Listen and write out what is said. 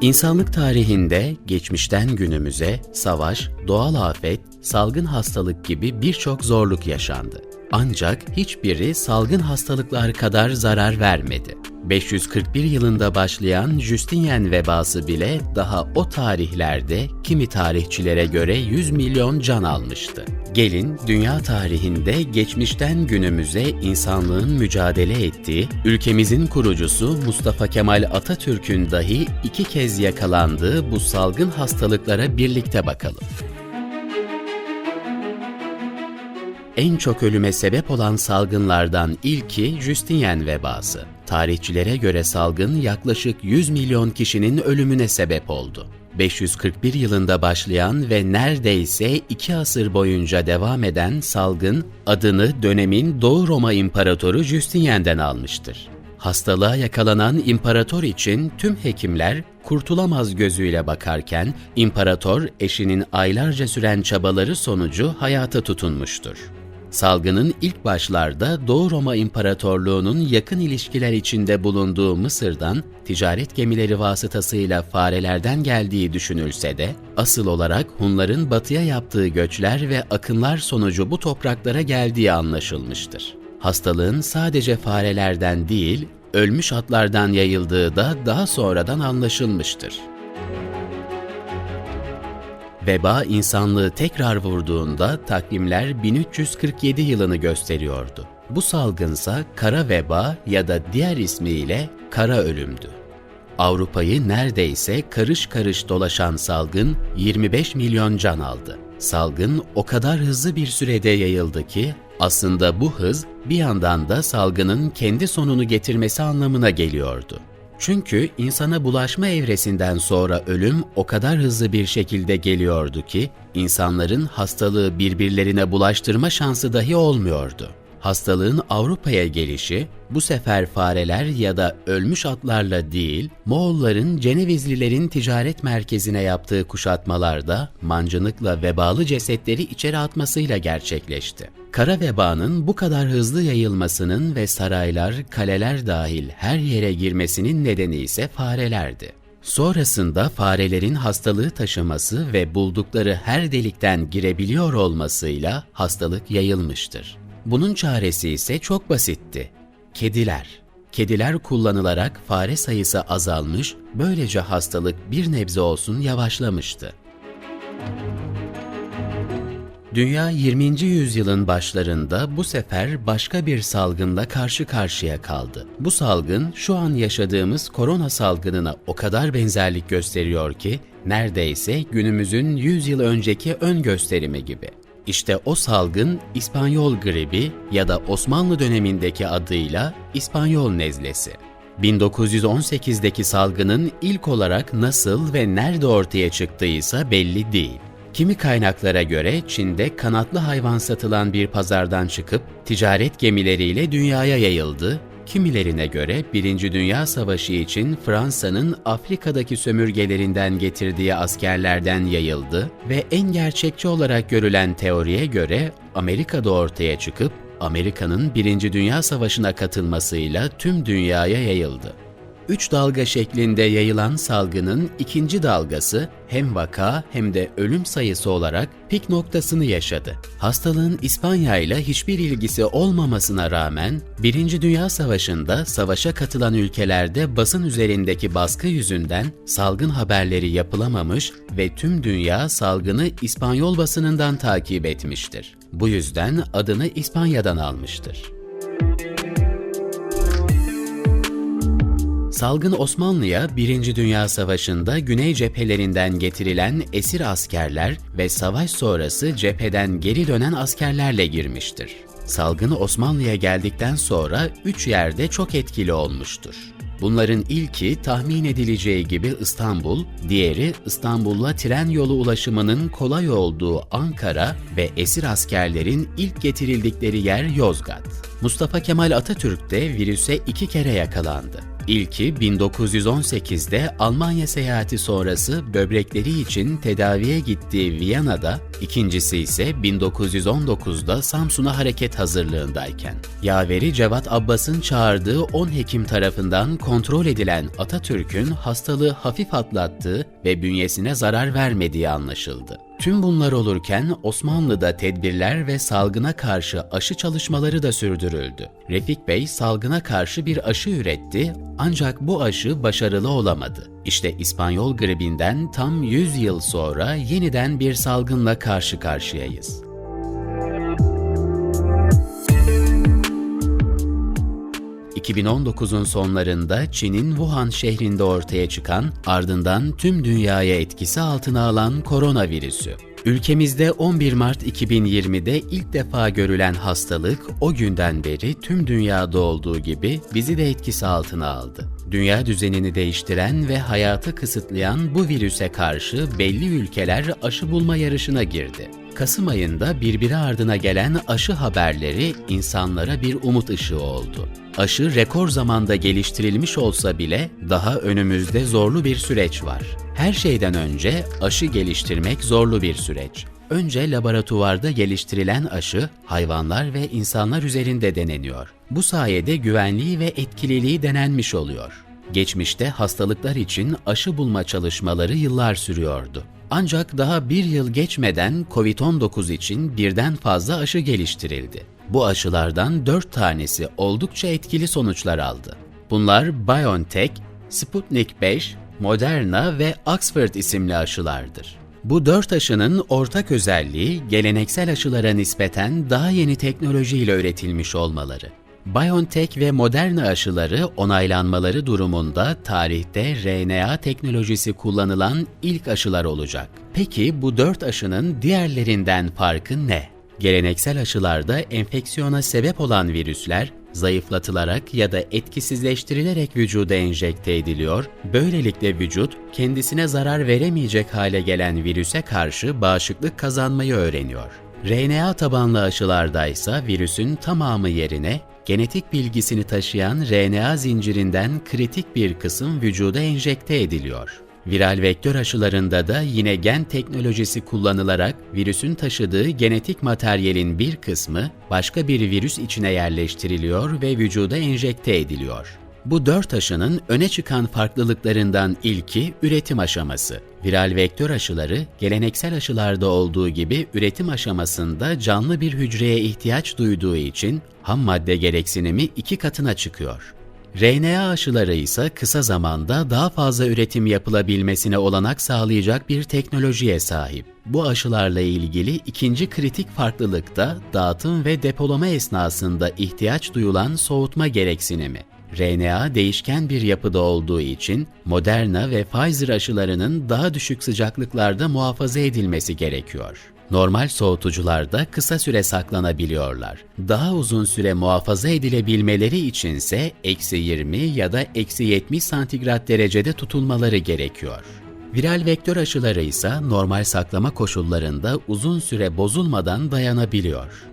İnsanlık tarihinde geçmişten günümüze savaş, doğal afet, salgın hastalık gibi birçok zorluk yaşandı. Ancak hiçbiri salgın hastalıklar kadar zarar vermedi. 541 yılında başlayan Justinian vebası bile daha o tarihlerde kimi tarihçilere göre 100 milyon can almıştı. Gelin dünya tarihinde geçmişten günümüze insanlığın mücadele ettiği, ülkemizin kurucusu Mustafa Kemal Atatürk'ün dahi iki kez yakalandığı bu salgın hastalıklara birlikte bakalım. En çok ölüme sebep olan salgınlardan ilki Justinian vebası. Tarihçilere göre salgın yaklaşık 100 milyon kişinin ölümüne sebep oldu. 541 yılında başlayan ve neredeyse iki asır boyunca devam eden salgın adını dönemin Doğu Roma İmparatoru Justinian'den almıştır. Hastalığa yakalanan imparator için tüm hekimler kurtulamaz gözüyle bakarken imparator eşinin aylarca süren çabaları sonucu hayata tutunmuştur. Salgının ilk başlarda Doğu Roma İmparatorluğu'nun yakın ilişkiler içinde bulunduğu Mısır'dan ticaret gemileri vasıtasıyla farelerden geldiği düşünülse de asıl olarak Hunların batıya yaptığı göçler ve akınlar sonucu bu topraklara geldiği anlaşılmıştır. Hastalığın sadece farelerden değil, ölmüş atlardan yayıldığı da daha sonradan anlaşılmıştır. Veba insanlığı tekrar vurduğunda takvimler 1347 yılını gösteriyordu. Bu salgınsa kara veba ya da diğer ismiyle kara ölümdü. Avrupa'yı neredeyse karış karış dolaşan salgın 25 milyon can aldı. Salgın o kadar hızlı bir sürede yayıldı ki aslında bu hız bir yandan da salgının kendi sonunu getirmesi anlamına geliyordu. Çünkü insana bulaşma evresinden sonra ölüm o kadar hızlı bir şekilde geliyordu ki insanların hastalığı birbirlerine bulaştırma şansı dahi olmuyordu. Hastalığın Avrupa'ya gelişi bu sefer fareler ya da ölmüş atlarla değil, Moğolların Cenevizlilerin ticaret merkezine yaptığı kuşatmalarda mancınıkla vebalı cesetleri içeri atmasıyla gerçekleşti. Kara vebanın bu kadar hızlı yayılmasının ve saraylar, kaleler dahil her yere girmesinin nedeni ise farelerdi. Sonrasında farelerin hastalığı taşıması ve buldukları her delikten girebiliyor olmasıyla hastalık yayılmıştır. Bunun çaresi ise çok basitti. Kediler. Kediler kullanılarak fare sayısı azalmış, böylece hastalık bir nebze olsun yavaşlamıştı. Dünya 20. yüzyılın başlarında bu sefer başka bir salgınla karşı karşıya kaldı. Bu salgın şu an yaşadığımız korona salgınına o kadar benzerlik gösteriyor ki neredeyse günümüzün 100 yıl önceki ön gösterimi gibi. İşte o salgın İspanyol gribi ya da Osmanlı dönemindeki adıyla İspanyol nezlesi. 1918'deki salgının ilk olarak nasıl ve nerede ortaya çıktığıysa belli değil. Kimi kaynaklara göre Çin'de kanatlı hayvan satılan bir pazardan çıkıp ticaret gemileriyle dünyaya yayıldı. Kimilerine göre Birinci Dünya Savaşı için Fransa'nın Afrika'daki sömürgelerinden getirdiği askerlerden yayıldı ve en gerçekçi olarak görülen teoriye göre Amerika'da ortaya çıkıp Amerika'nın Birinci Dünya Savaşı'na katılmasıyla tüm dünyaya yayıldı üç dalga şeklinde yayılan salgının ikinci dalgası hem vaka hem de ölüm sayısı olarak pik noktasını yaşadı. Hastalığın İspanya ile hiçbir ilgisi olmamasına rağmen Birinci Dünya Savaşı'nda savaşa katılan ülkelerde basın üzerindeki baskı yüzünden salgın haberleri yapılamamış ve tüm dünya salgını İspanyol basınından takip etmiştir. Bu yüzden adını İspanya'dan almıştır. Salgın Osmanlı'ya Birinci Dünya Savaşı'nda Güney cephelerinden getirilen esir askerler ve savaş sonrası cepheden geri dönen askerlerle girmiştir. Salgın Osmanlı'ya geldikten sonra üç yerde çok etkili olmuştur. Bunların ilki tahmin edileceği gibi İstanbul, diğeri İstanbul'la tren yolu ulaşımının kolay olduğu Ankara ve esir askerlerin ilk getirildikleri yer Yozgat. Mustafa Kemal Atatürk de virüse iki kere yakalandı. İlki 1918'de Almanya seyahati sonrası böbrekleri için tedaviye gittiği Viyana'da, ikincisi ise 1919'da Samsun'a hareket hazırlığındayken. Yaveri Cevat Abbas'ın çağırdığı 10 hekim tarafından kontrol edilen Atatürk'ün hastalığı hafif atlattığı ve bünyesine zarar vermediği anlaşıldı. Tüm bunlar olurken Osmanlı'da tedbirler ve salgına karşı aşı çalışmaları da sürdürüldü. Refik Bey salgına karşı bir aşı üretti ancak bu aşı başarılı olamadı. İşte İspanyol gribinden tam 100 yıl sonra yeniden bir salgınla karşı karşıyayız. ...2019'un sonlarında Çin'in Wuhan şehrinde ortaya çıkan, ardından tüm dünyaya etkisi altına alan koronavirüsü. Ülkemizde 11 Mart 2020'de ilk defa görülen hastalık o günden beri tüm dünyada olduğu gibi bizi de etkisi altına aldı. Dünya düzenini değiştiren ve hayatı kısıtlayan bu virüse karşı belli ülkeler aşı bulma yarışına girdi. Kasım ayında birbiri ardına gelen aşı haberleri insanlara bir umut ışığı oldu. Aşı rekor zamanda geliştirilmiş olsa bile daha önümüzde zorlu bir süreç var. Her şeyden önce aşı geliştirmek zorlu bir süreç. Önce laboratuvarda geliştirilen aşı hayvanlar ve insanlar üzerinde deneniyor. Bu sayede güvenliği ve etkililiği denenmiş oluyor. Geçmişte hastalıklar için aşı bulma çalışmaları yıllar sürüyordu. Ancak daha bir yıl geçmeden COVID-19 için birden fazla aşı geliştirildi. Bu aşılardan 4 tanesi oldukça etkili sonuçlar aldı. Bunlar BioNTech, Sputnik 5, Moderna ve Oxford isimli aşılardır. Bu dört aşının ortak özelliği geleneksel aşılara nispeten daha yeni teknolojiyle üretilmiş olmaları. BioNTech ve Moderna aşıları onaylanmaları durumunda tarihte RNA teknolojisi kullanılan ilk aşılar olacak. Peki bu dört aşının diğerlerinden farkı ne? Geleneksel aşılarda enfeksiyona sebep olan virüsler zayıflatılarak ya da etkisizleştirilerek vücuda enjekte ediliyor, böylelikle vücut kendisine zarar veremeyecek hale gelen virüse karşı bağışıklık kazanmayı öğreniyor. RNA tabanlı aşılarda ise virüsün tamamı yerine genetik bilgisini taşıyan RNA zincirinden kritik bir kısım vücuda enjekte ediliyor. Viral vektör aşılarında da yine gen teknolojisi kullanılarak virüsün taşıdığı genetik materyalin bir kısmı başka bir virüs içine yerleştiriliyor ve vücuda enjekte ediliyor. Bu dört aşının öne çıkan farklılıklarından ilki üretim aşaması. Viral vektör aşıları geleneksel aşılarda olduğu gibi üretim aşamasında canlı bir hücreye ihtiyaç duyduğu için ham madde gereksinimi iki katına çıkıyor. RNA aşıları ise kısa zamanda daha fazla üretim yapılabilmesine olanak sağlayacak bir teknolojiye sahip. Bu aşılarla ilgili ikinci kritik farklılık da dağıtım ve depolama esnasında ihtiyaç duyulan soğutma gereksinimi. RNA değişken bir yapıda olduğu için Moderna ve Pfizer aşılarının daha düşük sıcaklıklarda muhafaza edilmesi gerekiyor. Normal soğutucularda kısa süre saklanabiliyorlar. Daha uzun süre muhafaza edilebilmeleri içinse eksi 20 ya da eksi 70 santigrat derecede tutulmaları gerekiyor. Viral vektör aşıları ise normal saklama koşullarında uzun süre bozulmadan dayanabiliyor.